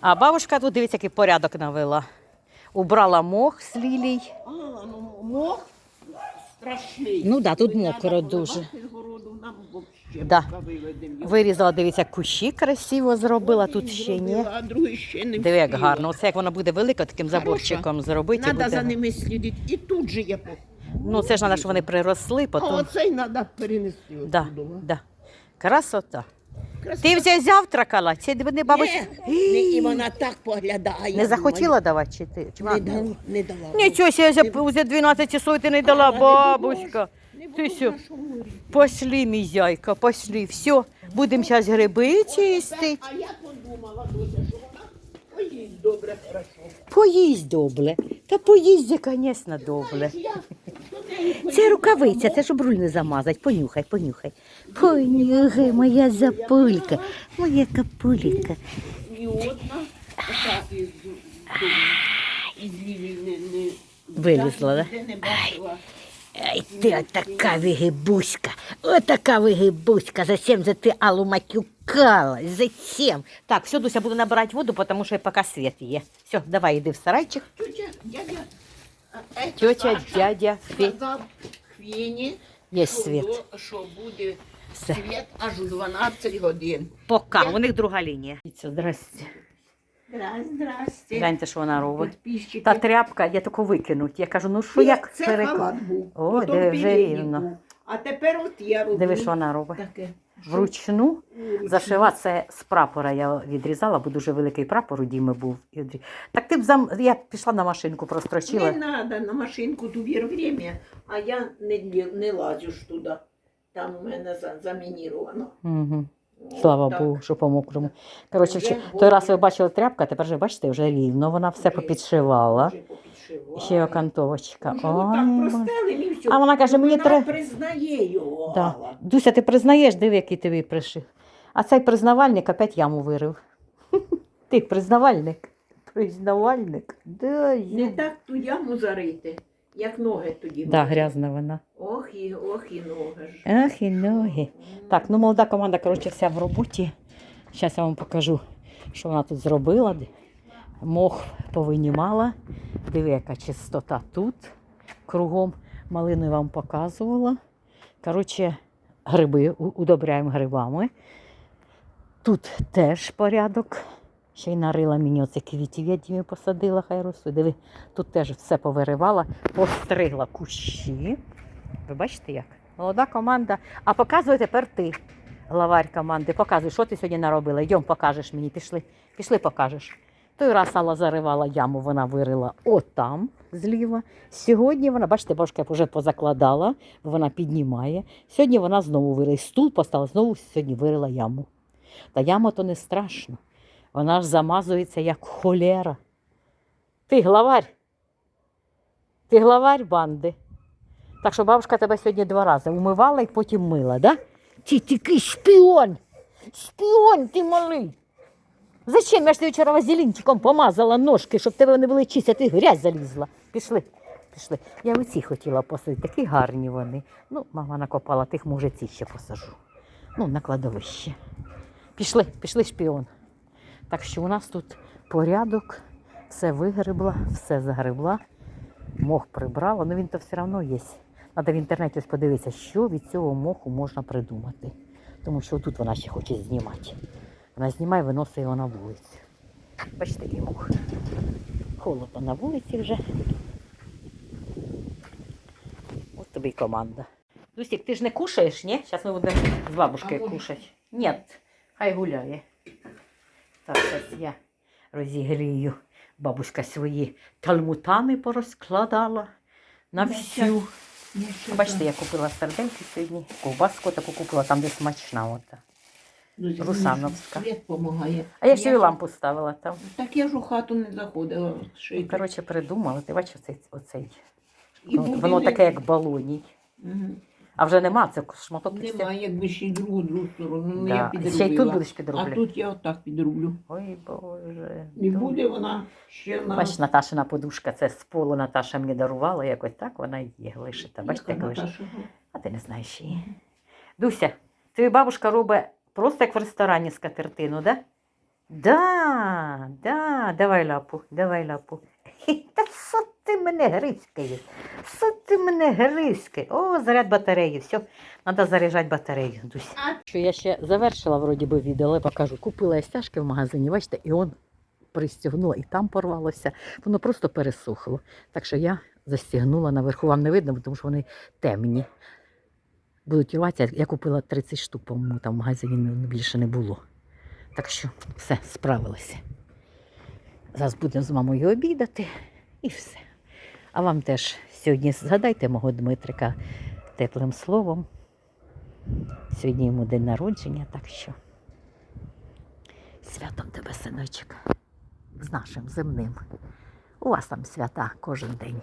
А бабушка тут, дивіться, який порядок навела. Убрала мох з лілій. А, ну мох страшний. Ну да, тут мокро дуже. Да. Вирізала, дивіться, кущі красиво зробила, тут ще ні. А другий ще не Диви, як гарно. Оце як вона буде велика, таким заборчиком зробити. Буде. за ними слідити. І тут же я по. Ну, це ж треба, щоб вони приросли, А потім. оцей треба перенести. Да, да. Красота. Красиво. Ти вже завтракала? Ці вони, бабусь, Ні, не, і вона так поглядає. не захотіла давати чи ти? Чи Думаю, вона- Не дала, не дала. Нічого, себе, вже вже 12 часов ти не дала, бабуська. Не Ти було що? нашому морі. Пошли, мій зяйка, пошли. Все, будемо зараз гриби чистити. А я подумала, Дося, що вона поїсть добре, хорошо. Поїсть добре. Та поїсть, звісно, добре. Я Це рукавиця, це щоб руль не замазати. Понюхай, понюхай. Понюхай, моя запулька, моя капулька. Вилізла, да? Ай, ти отака вигибуська, отака вигибуська. Зачем же ти Аллу матюкала? Зачем? Так, все, Дуся, буду набирати воду, тому що поки світ є. Все, давай, йди в сарайчик. Тетя, дядя, Тетя, дядя, сказав Хвіні, Є що світ. до- що буде Все. світ аж у 12 годин. Пока, у них друга лінія. Здрасте. Здрасте. Гляньте, що вона робить. Підписчики. Та тряпка, я таку викинуть. Я кажу, ну що як Це перек- халат був. О, потім диви, вже рівно. був. А тепер от я роблю. Диви, що вона робить. Таке. Вручну Вручну. зашива це з прапора я відрізала, бо дуже великий прапор у Діми був. Так ти б зам... я пішла на машинку, Не треба на машинку тувір время, а я не, не лазю ж туди. Там у мене замініровано. Угу. Слава так. Богу, що по мокрому. Коротше, Вже той раз ви бачили тряпка, тепер же бачите, вже рівно. Вона все Вже- попідшивала. Вже попідшивала. Ще окантовочка. Ой, і все. А вона каже, мені треба- признає його. Да. Дуся, ти признаєш, диви, який тобі пришив. А цей признавальник опять яму вирив. Ти признавальник. Признавальник. Да, Не є. так ту яму зарити, як ноги тоді. Да, були. грязна вона. Ох і, ох і ноги ж. Ах і ноги. Так, ну молода команда, коротше, вся в роботі. Зараз я вам покажу, що вона тут зробила. Мох повинімала. Диви, яка чистота тут. Кругом малину я вам показувала. Коротше, гриби, удобряємо грибами. Тут теж порядок. Ще й нарила мені оце квітів, я Дімі посадила, хай ростуть. Диви, тут теж все повиривала, постригла кущі. Ви бачите як? Молода команда. А показуй тепер ти, главарь команди. Показуй, що ти сьогодні наробила. Йдем, покажеш мені. Пішли, пішли, покажеш. Той раз Алла заривала яму, вона вирила отам зліва. Сьогодні вона, бачите, бабушка вже позакладала, вона піднімає. Сьогодні вона знову вирила. Стул поставила, знову сьогодні вирила яму. Та яма то не страшно. Вона ж замазується як холера. Ти главарь. Ти главарь банди. Так що бабушка тебе сьогодні два рази умивала і потім мила, да? Ти такий шпіон! Шпіон ти малий! Зачем я ж тобі вчора вазелінчиком помазала ножки, щоб тебе не були чисті, а ти грязь залізла. Пішли, пішли. Я оці хотіла посадити, такі гарні вони. Ну, мама накопала, тих може ці ще посажу. Ну, на кладовище. Пішли, пішли шпіон. Так що у нас тут порядок, все вигребла, все загребла, мох прибрала, ну він то все одно є. Треба в інтернеті ось подивитися, що від цього моху можна придумати. Тому що тут вона ще хоче знімати. Вона знімає, виносить його на вулицю. Бачите, який мох. Холодно на вулиці вже. Ось тобі й команда. Дусік, ти ж не кушаєш, ні? Зараз ми будемо з бабушкою кушати. Ні, хай гуляє. Так, зараз я розігрію. Бабушка свої талмутани порозкладала на всю. Бачите, я купила сардельки сьогодні, ковбаску таку купила, там де смачна. Ота. Русановська. Світ допомагає. А я ще й лампу ставила там. Так я ж у хату не заходила. Ну, шити. Коротше, придумала. Ти бачиш оцей, оцей. І Воно, буде воно не- таке, як балоній. Мгм. А вже нема, це шматок під Немає, якби ще й другу другу сторону. Ну, Да. я Ще й тут будеш А підробляти. тут я отак підроблю. Ой, Боже. І Ну, буде вона ще на... Бач, Наташина подушка, це з полу Наташа мені дарувала, якось так вона і є лишита. Бачите, як. Наташа? А ти не знаєш її. Дуся, тобі бабушка робить просто як в ресторані скатертину, да? Да, да. Давай лапу, давай лапу. Та що ти мене гризкаєш? Що ти мене гризкаєш? О, заряд батареї, все, треба заряджати батарею. Що я ще завершила вроді би відео, але покажу. Купила я стяжки в магазині, бачите, і он пристягнула, і там порвалося. Воно просто пересохло. Так що я застігнула наверху. Вам не видно, тому що вони темні. Будуть рватися. Я купила 30 штук, по-моєму, там в магазині більше не було. Так що все, справилася. Зараз будемо з мамою обідати і все. А вам теж сьогодні згадайте мого Дмитрика теплим словом. Сьогодні йому день народження, так що святом тебе, синочок, з нашим земним. У вас там свята кожен день.